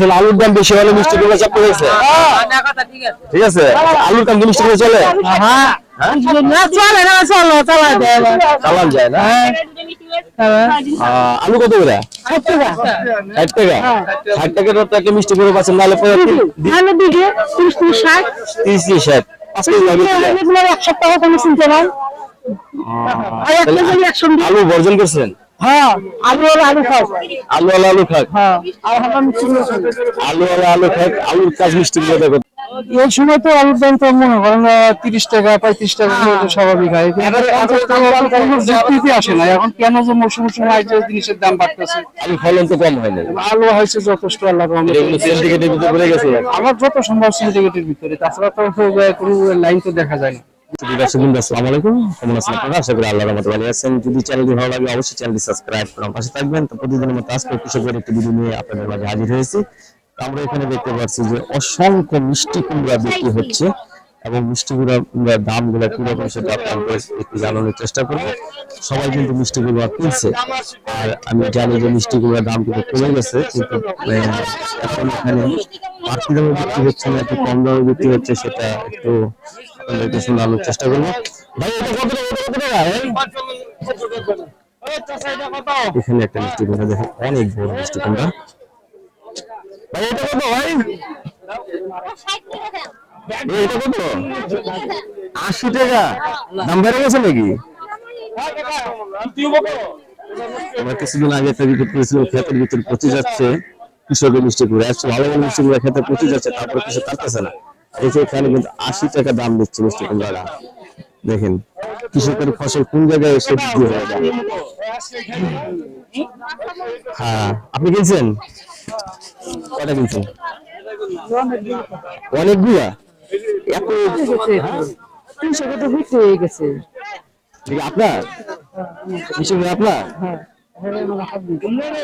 আলুর দাম বেশি হলে মিষ্টি কুমড়া চাপ হয়েছে। ঠিক আছে। আলুর দাম মিষ্টি কুমড়া চলে? হ্যাঁ না চলে না চলো চালাই দেয় এবার চালান যায় না? আলু কত করে? ষাট টাকা। ষাট টাকা। তো একটা মিষ্টি পাচ্ছেন নাহলে তিরিশ তিরিশ ষাট। এক সপ্তাহ কোনো চিনতে। আলু বর্জন করছেন? হ্যাঁ আলু আলু আলু আলু আলু খাক হ্যাঁ। আলু আলু আলু খাক আলুর কাজ মিষ্টি কুমড়া দেখো। এই সময় তো আলুর দাম তো মনে করেন তিরিশ টাকা পঁয়ত্রিশ টাকা স্বাভাবিক হয়। যুক্তিতে আসে না। এখন কেন যে মৌসুম সময় যে জিনিসের দাম বাড়তেছে। আলু ফলন তো কম হয় না আলু হয়েছে যথেষ্ট আল্লাহ আমার যত সম্ভব সিন্ডিকেটের ভিতরে। তাছাড়া তো কোনো লাইন তো দেখা যায় না। আসসালামু ভালো লাগে, অবশ্যই চ্যানেলটি সাবস্ক্রাইব করে আমার পাশে থাকবেন। তো নিয়ে আপনাদের মাঝে হাজির আমরা এখানে দেখতে পাচ্ছি যে অসংখ্য মিষ্টি কুমড়া বিক্রি হচ্ছে এবং মিষ্টি কুমড়া, কুমড়ার দামগুলো কীরকম সেটা আপনাদের একটু জানানোর চেষ্টা করব। সবাই কিন্তু মিষ্টি কুমড়া কিনছে। আর আমি জানি যে মিষ্টি কুমড়ার দাম কিন্তু কমে গেছে, কিন্তু এখন এখানে বাড়তি দামে বিক্রি হচ্ছে না, একটু কম দামে বিক্রি হচ্ছে সেটা একটু আপনাদেরকে শোনানোর চেষ্টা করব। ভাই এটা কত কত টাকা? এখানে একটা মিষ্টি কুমড়া দেখেন অনেক বড় মিষ্টি কুমড়া ভাই এটা কত ভাই? এটা কত? আশি টাকা। দাম বেড়ে গেছে নাকি? আমরা কিছুদিন আগে একটা রিপোর্ট করেছিলাম ক্ষেতের ভিতরে পচে যাচ্ছে। কৃষকের মিষ্টি কুমড়া আসছে ভালো ভালো মিষ্টি কুমড়া খেতে পচে যাচ্ছে তারপরে কিছু কাটতেছে না। এখানে কিন্তু আশি টাকা দাম দিচ্ছে মিষ্টি কুমড়াটা দেখেন কৃষকের ফসল কোন জায়গায় এসে বিক্রি হয়ে? যায় হ্যাঁ আপনি কিনছেন? কটা কিনছেন? অনেকগুলা তিনশো কত বিক্রি হয়ে গেছে। ঠিক আপনার? আপনার?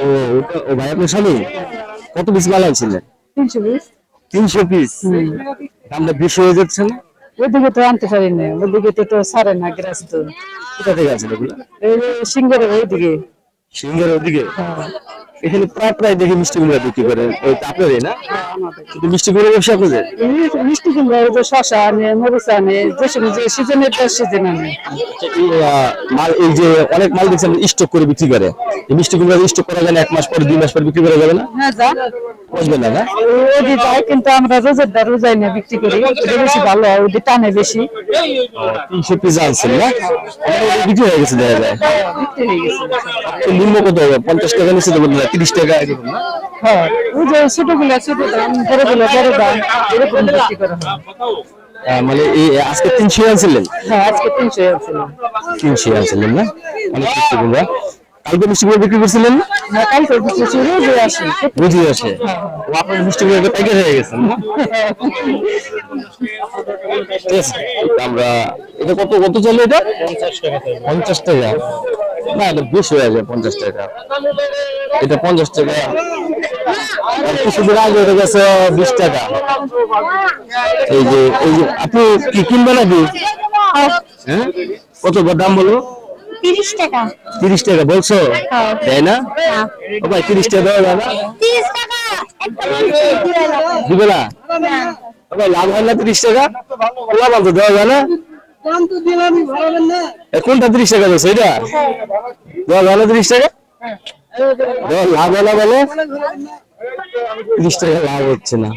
ও ও ভাই আপনার স্বামী? কত পিস মাল আনছিলেন? তিনশো বিশ তিনশো পিস? দামটা বেশি হয়ে যাচ্ছে না? ওইদিকে তো আনতে পারি না ওইদিকে তো তো সারে না গ্রাস তো কোথা থেকে আছে এগুলো? এই যে ওইদিকে। সিঙ্গার ওদিকে হ্যাঁ। এখানে প্রায় প্রায় দেখি মিষ্টি কুমড়া বিক্রি করেন ওই আপনারই না? কিন্তু মিষ্টি কুমড়া ব্যবসা এই মিষ্টি কুমড়া ওই যে শশা আনে মরিচ আনে যে সময় যে সিজনের তার সিজন আনে। মাল এই যে অনেক মাল দেখছেন স্টক করে বিক্রি করে। এই মিষ্টি কুমড়া স্টক করা যায় এক মাস পরে দুই মাস পরে বিক্রি করা যাবে না? হ্যাঁ যা। বুঝবেন না না? ওদি যায় কিন্তু আমরা রোজের দা রোজাই না বিক্রি করি। ওটা বেশি ভালো হয় ওদি টানে বেশি। তিনশো পিস আনছেন না? বিক্রি হয়ে গেছে দেখা যায়? বিক্রি হয়ে গেছে। তো নিম্ন কত হবে? পঞ্চাশ টাকা নিচে দেবেন না তিরিশ টাকা এরকম না? হ্যাঁ ওই যে ছোটগুলা ছোট দাম বড়গুলা বড় দাম এরকম বিক্রি করা হয়। মানে এই আজকে তিনশো আনছিলেন? হ্যাঁ আজকে তিনশো ছিল তিনশো আনছিলেন না? অনেক কুমড়া কালকে মিষ্টি কুমড়া বিক্রি করছিলেন? হ্যাঁ কালকে আসি। ও আপনার মিষ্টি কুমড়া প্যাকেট হয়ে গেছেন ঠিক আছে, আমরা এটা কত কত চলে এটা? পঞ্চাশ টাকা না এটা বেশি হয়ে যায় পঞ্চাশ টাকা। এটা পঞ্চাশ টাকা। কিছুদিন আগে এটা গেছে বিশ টাকা। এই যে এই যে আপনি কি কিনবে নাকি? হ্যাঁ। কত দাম বলো? তিরিশ টাকা। তিরিশ টাকা বলছো? তাই না? ও ভাই তিরিশ টাকা দেওয়া না? তিরিশ টাকা যাবে। দিবে না ও ভাই লাভ হয় না তিরিশ টাকা? লাভ তো দেওয়া যায় না? কোনটা তিরিশ টাকা দিচ্ছে এটা দেওয়া যায় না তিরিশ টাকা? লাভ হয় না বলো তিরিশ টাকা লাভ হচ্ছে না।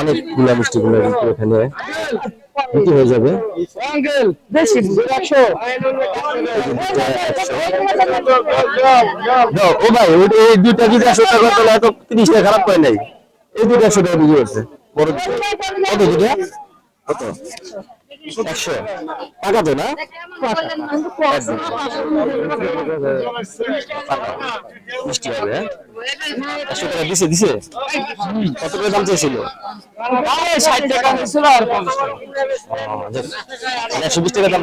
অনেকগুলা মিষ্টি গুলো কিন্তু এখানে বিক্রি হয়ে যাবে? বেশি ও ভাই এই দুইটা যদি একশো টাকা তাহলে এত তিরিশ টাকা খারাপ পায় নাই। এই দুইটা একশো টাকা বিক্রি করছে। বড় কত দুটা কত? একশো। টাকা না? হ্যাঁ? একশো টাকা দিছে দাম চেয়েছিল। একশো বিশ টাকা দাম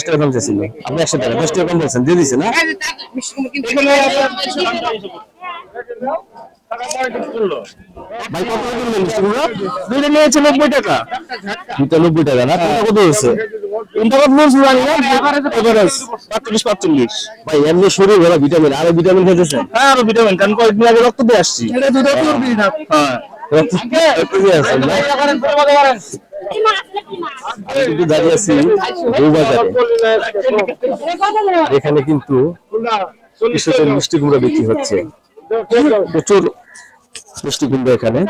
টাকা দাম আপনি একশো টাকা টাকা কম দিয়ে দিছে না? ভাই কত কিনলেন? মিষ্টি দুইটা নিয়েছে নব্বই টাকা। দুইটা নব্বই টাকা না? কোনটা কত হয়েছে? ইন্টারনেট বলছি জানি না এভারেজ পাঁচচল্লিশ পাঁচচল্লিশ। ভাই এমনি শরীর ভালো ভিটামিন আরও ভিটামিন খেতেছেন হ্যাঁ আরও ভিটামিন কারণ কয়েকদিন আগে রক্ত দিয়ে আসছি। এটা না? হ্যাঁ। এখানে কিন্তু মিষ্টি কুমড়া বিক্রি হচ্ছে। প্রচুর মিষ্টি কুমড়া এখানে।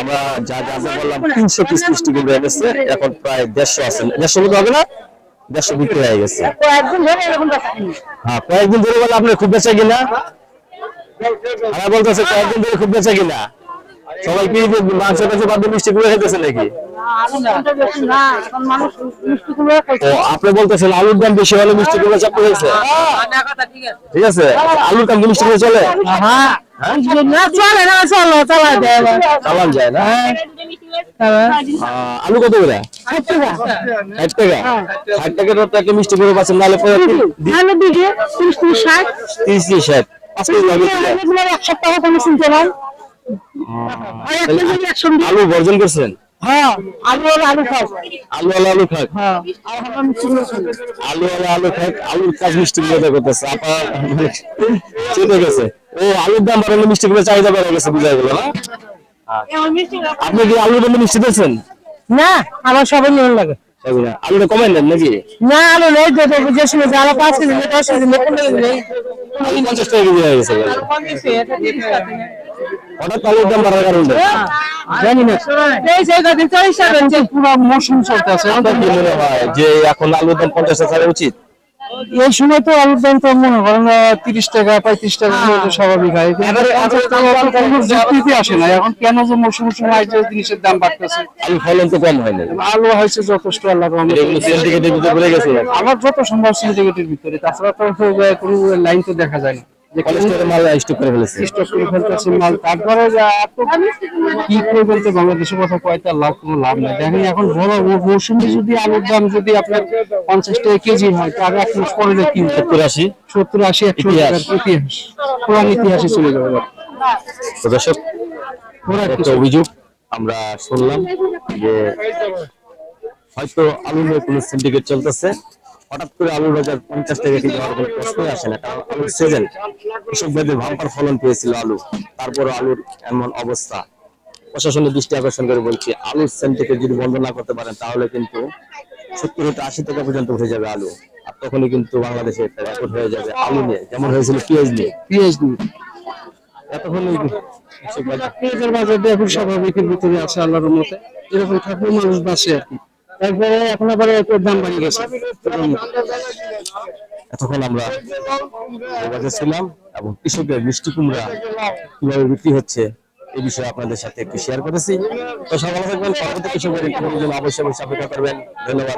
আমরা যা যা যা বললাম, তিনশো পিস মিষ্টি কুমড়া এনেছে এখন প্রায় দেড়শো আছে। দেড়শো মতো হবে না? দেড়শো বিক্রি হয়ে গেছে। হ্যাঁ কয়েকদিন ধরে বলে আপনি খুব বেঁচে কিনা? বলতেছে, কয়েকদিন ধরে খুব বেঁচে কিনা? সবাই কি মাংস টাংস বাদ মিষ্টি কুমড়া খেতেছে নাকি? আপনি বলতেছেন আলুর দাম বেশি হলে মিষ্টি কুমড়া চাপ হয়েছে। ঠিক আছে। আলুর দাম মিষ্টি কুমড়া চলে? চালান যায় না? আহ, আলু কত করে? ষাট টাকা। ষাট টাকার তো একটা মিষ্টি কুমড়া পাচ্ছেন নাহলে পরে তিরিশ তিরিশ ষাট। পাঁচ কেজি লাগবে তাহলে। আলু বর্জন করছেন? আলু আলা আলু খাক। আলু আলা আলু খাক। আলুর কাজ মিষ্টি করতেছে। আপা গেছে ও আলুর দাম বাড়ালে মিষ্টি কুমড়া চাহিদা বেড়ে গেছে বুঝা গেল না? আপনি কি আলুর দামে মিষ্টি দিয়েছেন? না আমার সবাই নিয়ম লাগে। আলুটা কমাই নেন নাকি? না আলো নেই তো তো যে সময় যারা পাঁচ কেজি দশ কেজি পনেরো কেজি পঞ্চাশ টাকা কেজি হয়ে গেছে। হঠাৎ আলুর দাম বাড়ার কারণে। জানি না। এই যে কদিন চল্লিশ টাকা হচ্ছে পুরো মৌসুম চলতেছে। কি মনে হয় যে এখন আলুর দাম পঞ্চাশ টাকা উচিত? এই সময় তো আলুর দাম তো মনে করেন তিরিশ টাকা পঁয়ত্রিশ টাকা স্বাভাবিক হয়। যুক্তিতে আসে না। এখন কেন যে মৌসুম সময় যে জিনিসের দাম বাড়তেছে? আলু ফলন তো কম হয় না আলু হয়েছে যথেষ্ট আল্লাহ আমার যত সম্ভব সিন্ডিকেটের ভিতরে। তাছাড়া তো কোনো লাইন তো দেখা যায় না। যে মাল স্টক করে ফেলেছে। স্টক করে ফেলতেছে মাল তারপরে কি করবেন তো বাংলাদেশের কথা কয়টা লাভ কোনো লাভ নাই। দেখেন এখন বড় মৌসুমে যদি আলুর দাম যদি আপনার পঞ্চাশ টাকা কেজি হয় তার এক মাস পরে কি সত্তর আশি। সত্তর আশি একশো ইতিহাস। পুরান ইতিহাসে চলে যাবে দর্শক একটা অভিযোগ আমরা শুনলাম যে হয়তো আলু নিয়ে কোনো সিন্ডিকেট চলতেছে। হঠাৎ করে আলুর বাজার পঞ্চাশ টাকা কেজি হওয়ার কোনো প্রশ্নই আসে না কারণ আলুর সিজন কৃষক ভাইদের ভাম্পার ফলন পেয়েছিল আলু তারপরে আলুর এমন অবস্থা। প্রশাসনের দৃষ্টি আকর্ষণ করে বলছি আলুর সিন্ডিকেট যদি বন্ধ না করতে পারেন তাহলে কিন্তু সত্তর হতে আশি টাকা পর্যন্ত উঠে যাবে আলু আর তখনই কিন্তু বাংলাদেশে একটা রেকর্ড হয়ে যাবে আলু নিয়ে যেমন হয়েছিল পেঁয়াজ নিয়ে। পেঁয়াজ নিয়ে। এতক্ষণ পেঁয়াজের বাজারটা এখন স্বাভাবিকের ভিতরে আছে আল্লাহর মতে এরকম থাকলে মানুষ বাঁচে আর কি। তারপরে এখন আবার একটু দাম বাড়িয়ে গেছে। এতক্ষণ আমরা বাজারে ছিলাম এবং কৃষকের মিষ্টি কুমড়া কীভাবে বিক্রি হচ্ছে এই বিষয়ে আপনাদের সাথে একটু শেয়ার করেছি। তো সবাই থাকবেন। পরবর্তী জন্য অবশ্যই অবশ্যই অপেক্ষা করবেন। ধন্যবাদ